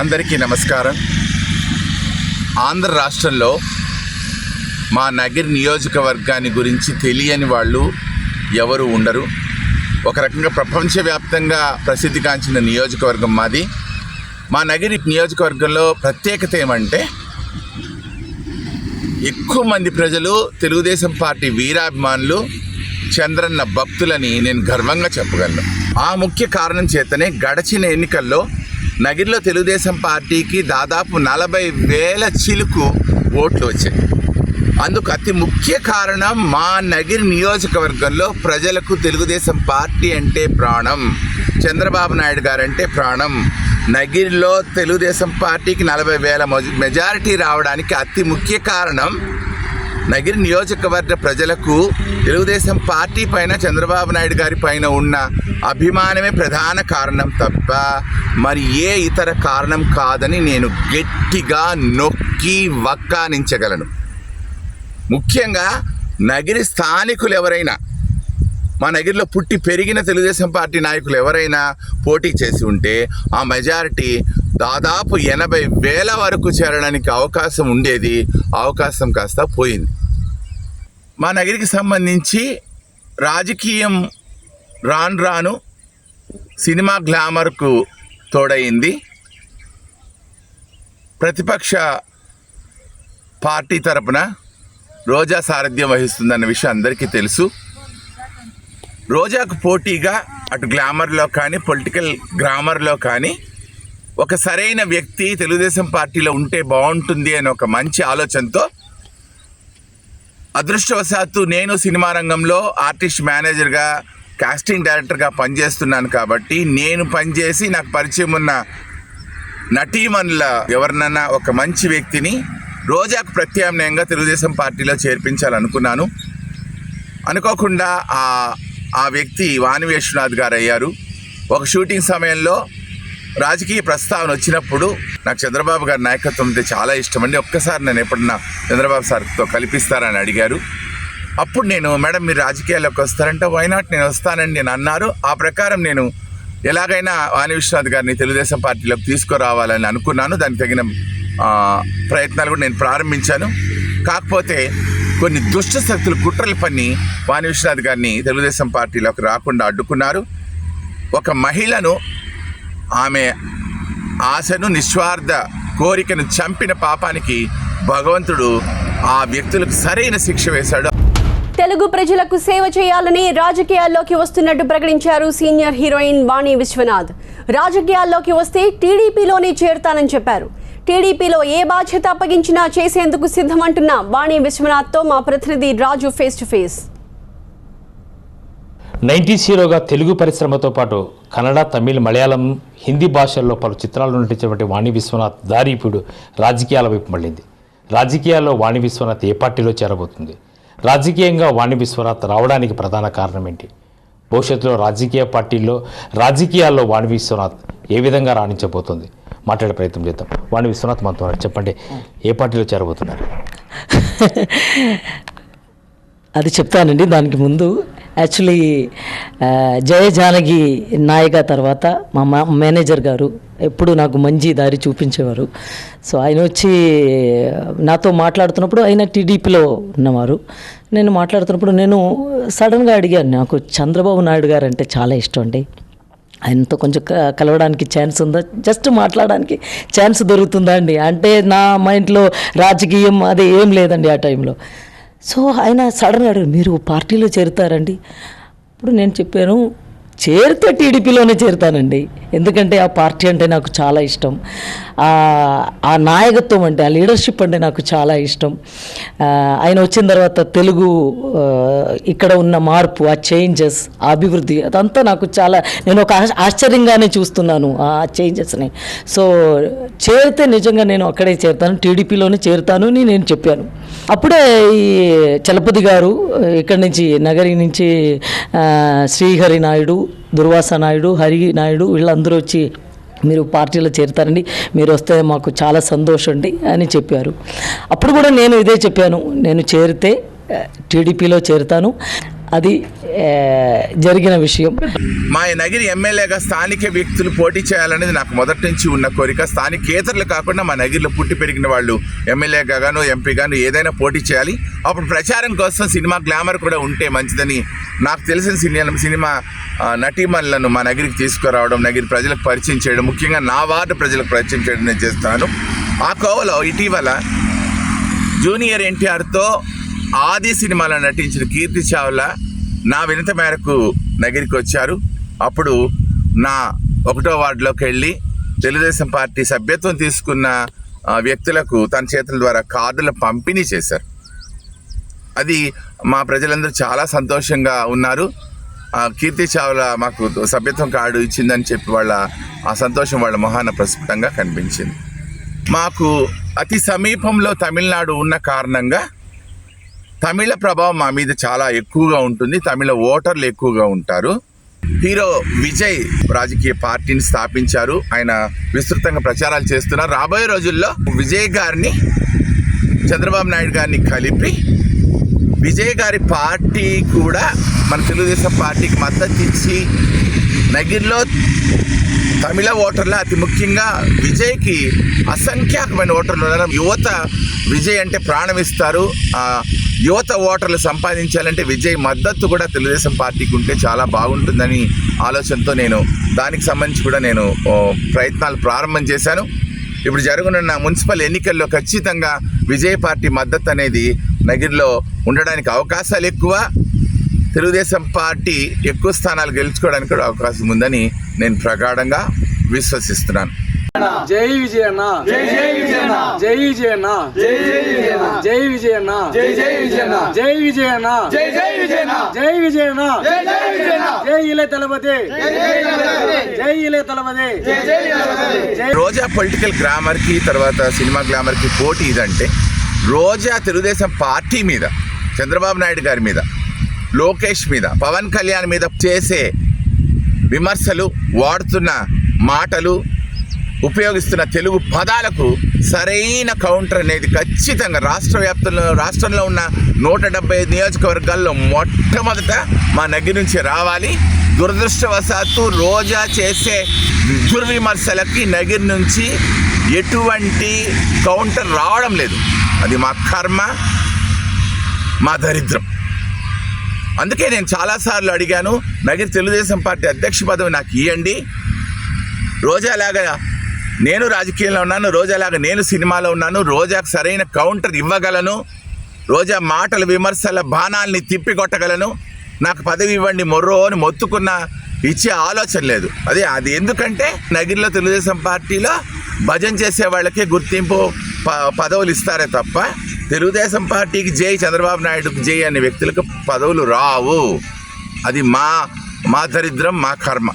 అందరికీ నమస్కారం. ఆంధ్ర రాష్ట్రంలో మా నగిరి నియోజకవర్గాన్ని గురించి తెలియని వాళ్ళు ఎవరు ఉండరు. ఒక రకంగా ప్రపంచవ్యాప్తంగా ప్రసిద్ధిగాంచిన నియోజకవర్గం మాది. మా నగిరి నియోజకవర్గంలో ప్రత్యేకత ఏమంటే ఎక్కువ మంది ప్రజలు తెలుగుదేశం పార్టీ వీరాభిమానులు చంద్రన్న భక్తులని నేను గర్వంగా చెప్పగలను. ఆ ముఖ్య కారణం చేతనే గడచిన ఎన్నికల్లో నగిరిలో తెలుగుదేశం పార్టీకి దాదాపు నలభై వేల చిలుకు ఓట్లు వచ్చాయి. అందుకు అతి ముఖ్య కారణం మా నగిరి నియోజకవర్గంలో ప్రజలకు తెలుగుదేశం పార్టీ అంటే ప్రాణం. చంద్రబాబు నాయుడు గారంటే ప్రాణం. నగిరిలో తెలుగుదేశం పార్టీకి నలభై వేల మెజారిటీ రావడానికి అతి ముఖ్య కారణం నగిరి నియోజకవర్గ ప్రజలకు తెలుగుదేశం పార్టీ పైన చంద్రబాబు నాయుడు గారి పైన ఉన్న అభిమానమే ప్రధాన కారణం తప్ప మరి ఏ ఇతర కారణం కాదని నేను గట్టిగా నొక్కి వక్కానించగలను. ముఖ్యంగా నగిరి స్థానికులు ఎవరైనా మా నగిరిలో పుట్టి పెరిగిన తెలుగుదేశం పార్టీ నాయకులు ఎవరైనా పోటీ చేసి ఉంటే ఆ మెజారిటీ దాదాపు ఎనభై వేల వరకు చేరడానికి అవకాశం ఉండేది అవకాశం కాస్త పోయింది. మా నగిరికి సంబంధించి రాజకీయం రాను రాను సినిమా గ్లామర్కు తోడైంది ప్రతిపక్ష పార్టీ తరపున రోజా సారథ్యం వహిస్తుందన్న విషయం అందరికీ తెలుసు. రోజాకు పోటీగా అటు గ్లామర్లో కానీ పొలిటికల్ గ్రామర్లో కానీ ఒక సరైన వ్యక్తి తెలుగుదేశం పార్టీలో ఉంటే బాగుంటుంది అనే ఒక మంచి ఆలోచనతో అదృష్టవశాత్తు నేను సినిమా రంగంలో ఆర్టిస్ట్ మేనేజర్గా కాస్టింగ్ డైరెక్టర్గా పనిచేస్తున్నాను కాబట్టి నేను పనిచేసి నాకు పరిచయం ఉన్న నటీమణుల ఎవరినన్నా ఒక మంచి వ్యక్తిని రోజాకు ప్రత్యామ్నాయంగా తెలుగుదేశం పార్టీలో చేర్పించాలనుకున్నాను. అనుకోకుండా ఆ ఆ వ్యక్తి వాణి విశ్వనాథ్ గారు అయ్యారు ఒక షూటింగ్ సమయంలో రాజకీయ ప్రస్తావన వచ్చినప్పుడు నాకు చంద్రబాబు గారి నాయకత్వం అంటే చాలా ఇష్టం అండి. ఒక్కసారి నేను ఎప్పుడన్నా చంద్రబాబు సార్తో కల్పిస్తారని అడిగారు. అప్పుడు నేను మేడం మీరు రాజకీయాల్లోకి వస్తారంటే వైనాట్ నేను వస్తానని నేను అన్నారు. ఆ ప్రకారం నేను ఎలాగైనా వాణి విశ్వనాథ్ గారిని తెలుగుదేశం పార్టీలోకి తీసుకురావాలని అనుకున్నాను. దానికి తగిన ప్రయత్నాలు కూడా నేను ప్రారంభించాను. కాకపోతే కొన్ని దుష్ట శక్తులు కుట్రలు పన్ని వాణి విశ్వనాథ్ గారిని తెలుగుదేశం పార్టీలోకి రాకుండా అడ్డుకున్నారు. ఒక మహిళను ఆమె ఆశను నిస్వార్థ కోరికను చంపిన పాపానికి భగవంతుడు ఆ వ్యక్తులకు సరైన శిక్ష వేశాడు. తెలుగు ప్రజలకు సేవ చేయాలని రాజకీయాల్లోకి వస్తున్నట్టు ప్రకటించారు సీనియర్ హీరోయిన్ వాణి విశ్వనాథ్. రాజకీయాల్లోకి వస్తే టీడీపీలోనే చేరుతానని చెప్పారు. టీడీపీలో ఏ బాధ్యత అప్పగించినా చేసేందుకు సిద్ధమంటున్న వాణి విశ్వనాథ్తో మా ప్రతినిధి Raju face to face. Nineties హీరోగా తెలుగు పరిశ్రమతో పాటు కన్నడ తమిళ్ మలయాళం హిందీ భాషల్లో పలు చిత్రాలు నటించినటువంటి వాణి విశ్వనాథ్ దారి ఇప్పుడు రాజకీయాల వైపు మళ్ళింది. రాజకీయాల్లో వాణి విశ్వనాథ్ ఏ పార్టీలో చేరబోతుంది? రాజకీయంగా వాణి విశ్వనాథ్ రావడానికి ప్రధాన కారణం ఏంటి? భవిష్యత్తులో రాజకీయ పార్టీల్లో రాజకీయాల్లో వాణి విశ్వనాథ్ ఏ విధంగా రాణించబోతుంది? మాట్లాడే ప్రయత్నం చేద్దాం. వాణి విశ్వనాథ్ మనతో చెప్పండి ఏ పార్టీలో చేరబోతున్నారు? అది చెప్తానండి. దానికి ముందు యాక్చువల్లీ జయ జానకి నాయక తర్వాత మా మా మేనేజర్ గారు ఎప్పుడు నాకు మంచి దారి చూపించేవారు. సో ఆయన వచ్చి uh, నాతో మాట్లాడుతున్నప్పుడు ఆయన టీడీపీలో ఉన్నవారు. నేను మాట్లాడుతున్నప్పుడు నేను సడన్గా అడిగాను నాకు చంద్రబాబు నాయుడు గారు అంటే చాలా ఇష్టం అండి. ఆయనతో కొంచెం క- కలవడానికి ఛాన్స్ ఉందా? జస్ట్ మాట్లాడడానికి ఛాన్స్ దొరుకుతుందా అండి? అంటే నా మైండ్లో రాజకీయం అది ఏం లేదండి ఆ టైంలో. సో ఆయన సడన్ అడిగారు మీరు పార్టీలో చేరుతారండి. ఇప్పుడు నేను చెప్పాను చేరితే టీడీపీలోనే చేరుతానండి. ఎందుకంటే ఆ పార్టీ అంటే నాకు చాలా ఇష్టం. ఆ నాయకత్వం అంటే ఆ లీడర్షిప్ అంటే నాకు చాలా ఇష్టం. ఆయన వచ్చిన తర్వాత తెలుగు ఇక్కడ ఉన్న మార్పు ఆ చేంజెస్ ఆ అభివృద్ధి అదంతా నాకు చాలా నేను ఒక ఆశ్చర్యంగానే చూస్తున్నాను ఆ చేంజెస్ని. సో చేరితే నిజంగా నేను అక్కడే చేరుతాను టీడీపీలోనే చేరుతాను అని నేను చెప్పాను. అప్పుడే ఈ చలపతి గారు ఇక్కడి నుంచి నగరి నుంచి శ్రీహరి నాయుడు దుర్వాస నాయుడు హరి నాయుడు వీళ్ళందరూ వచ్చి మీరు పార్టీలో చేరుతారండి మీరు వస్తే మాకు చాలా సంతోషం అండి అని చెప్పారు. అప్పుడు కూడా నేను ఇదే చెప్పాను నేను చేరితే టీడీపీలో చేరుతాను. అది జరిగిన విషయం. మా నగిరి ఎమ్మెల్యేగా స్థానిక వ్యక్తులు పోటీ చేయాలనేది నాకు మొదటి నుంచి ఉన్న కోరిక. స్థానికేతరులు కాకుండా మా నగిరిలో పుట్టి పెరిగిన వాళ్ళు ఎమ్మెల్యేగా గాను ఎంపీ గాను ఏదైనా పోటీ చేయాలి. అప్పుడు ప్రచారం కోసం సినిమా గ్లామర్ కూడా ఉంటే మంచిదని నాకు తెలిసిన సినిమా సినిమా నటీమణులను మా నగిరికి తీసుకురావడం నగిరి ప్రజలకు పరిచయం చేయడం ముఖ్యంగా నా వార్డు ప్రజలకు పరిచయం చేయడం నేను చేస్తాను. ఆ కోవలో ఇటీవల జూనియర్ ఎన్టీఆర్తో ఆది సినిమాలో నటించిన కీర్తి చావ్లా నా వినత మేరకు నగిరికి వచ్చారు. అప్పుడు నా ఒకటో వార్డులోకి వెళ్ళి తెలుగుదేశం పార్టీ సభ్యత్వం తీసుకున్న వ్యక్తులకు తన చేతుల ద్వారా కార్డుల పంపిణీ చేశారు. అది మా ప్రజలందరూ చాలా సంతోషంగా ఉన్నారు. కీర్తి చావ్లా మాకు సభ్యత్వం కార్డు ఇచ్చిందని చెప్పి వాళ్ళ ఆ సంతోషం వాళ్ళ మొహాన ప్రస్ఫుటంగా కనిపించింది. మాకు అతి సమీపంలో తమిళనాడు ఉన్న కారణంగా తమిళ ప్రభావం మా మీద చాలా ఎక్కువగా ఉంటుంది. తమిళ ఓటర్లు ఎక్కువగా ఉంటారు. హీరో విజయ్ రాజకీయ పార్టీని స్థాపించారు. ఆయన విస్తృతంగా ప్రచారాలు చేస్తున్నారు. రాబోయే రోజుల్లో విజయ్ గారిని చంద్రబాబు నాయుడు గారిని కలిపి విజయ్ గారి పార్టీ కూడా మన తెలుగుదేశం పార్టీకి మద్దతు ఇచ్చి నగిరిలో తమిళ ఓటర్లు అతి ముఖ్యంగా విజయ్కి అసంఖ్యాకమైన ఓటర్లు ఉన్నారు. యువత విజయ్ అంటే ప్రాణమిస్తారు యువత ఓటర్లు సంపాదించాలంటే విజయ్ మద్దతు కూడా తెలుగుదేశం పార్టీకి ఉంటే చాలా బాగుంటుందని ఆలోచనతో నేను దానికి సంబంధించి కూడా నేను ప్రయత్నాలు ప్రారంభం చేశాను. ఇప్పుడు జరగనున్న మున్సిపల్ ఎన్నికల్లో ఖచ్చితంగా విజయ్ పార్టీ మద్దతు అనేది నగిరిలో ఉండడానికి అవకాశాలు ఎక్కువ. తెలుగుదేశం పార్టీ ఎక్కువ స్థానాలు గెలుచుకోవడానికి కూడా అవకాశం ఉందని నేను ప్రగాఢంగా విశ్వసిస్తున్నాను. జై విజయన్న జై జై విజయన్న జై విజయన్న జై జై విజయన్న జై విజయన్న జై జై విజయన్న జై విజయన్న జై జై విజయన్న జై విజయన్న జై జై విజయన్న జై ఇలే తలపతి జై ఇలే తలపతి జై జై జై రోజా పొలిటికల్ గ్రామర్కి తర్వాత సినిమా గ్లామర్కి పోటీ ఇదంటే రోజా తెలుగుదేశం పార్టీ మీద చంద్రబాబు నాయుడు గారి మీద లోకేష్ మీద పవన్ కళ్యాణ్ మీద చేసే విమర్శలు వాడుతున్న మాటలు ఉపయోగిస్తున్న తెలుగు పదాలకు సరైన కౌంటర్ అనేది ఖచ్చితంగా రాష్ట్ర వ్యాప్తంలో రాష్ట్రంలో ఉన్న నూట డెబ్బై ఐదు నియోజకవర్గాల్లో మొట్టమొదట మా దగ్గర నుంచి రావాలి. దురదృష్టవశాత్తు రోజా చేసే దుర్విమర్శలకి నగిరి నుంచి ఎటువంటి కౌంటర్ రావడం లేదు. అది మా కర్మ మా దరిద్రం. అందుకే నేను చాలాసార్లు అడిగాను నగిరి తెలుగుదేశం పార్టీ అధ్యక్ష పదవి నాకు ఇవ్వండి రోజాలాగా నేను రాజకీయంలో ఉన్నాను రోజాలాగా నేను సినిమాలో ఉన్నాను రోజాకు సరైన కౌంటర్ ఇవ్వగలను రోజా మాటల విమర్శల బాణాల్ని తిప్పికొట్టగలను నాకు పదవి ఇవ్వండి మొర్రో అని మొత్తుకున్న ఇచ్చే ఆలోచన లేదు. అదే అది ఎందుకంటే నగిరిలో తెలుగుదేశం పార్టీలో భజన చేసే వాళ్ళకే గుర్తింపు ప- పదవులు ఇస్తారే తప్ప తెలుగుదేశం పార్టీకి జై చంద్రబాబు నాయుడుకి జై అనే వ్యక్తులకు పదవులు రావు. అది మా మా దరిద్రం మా కర్మ.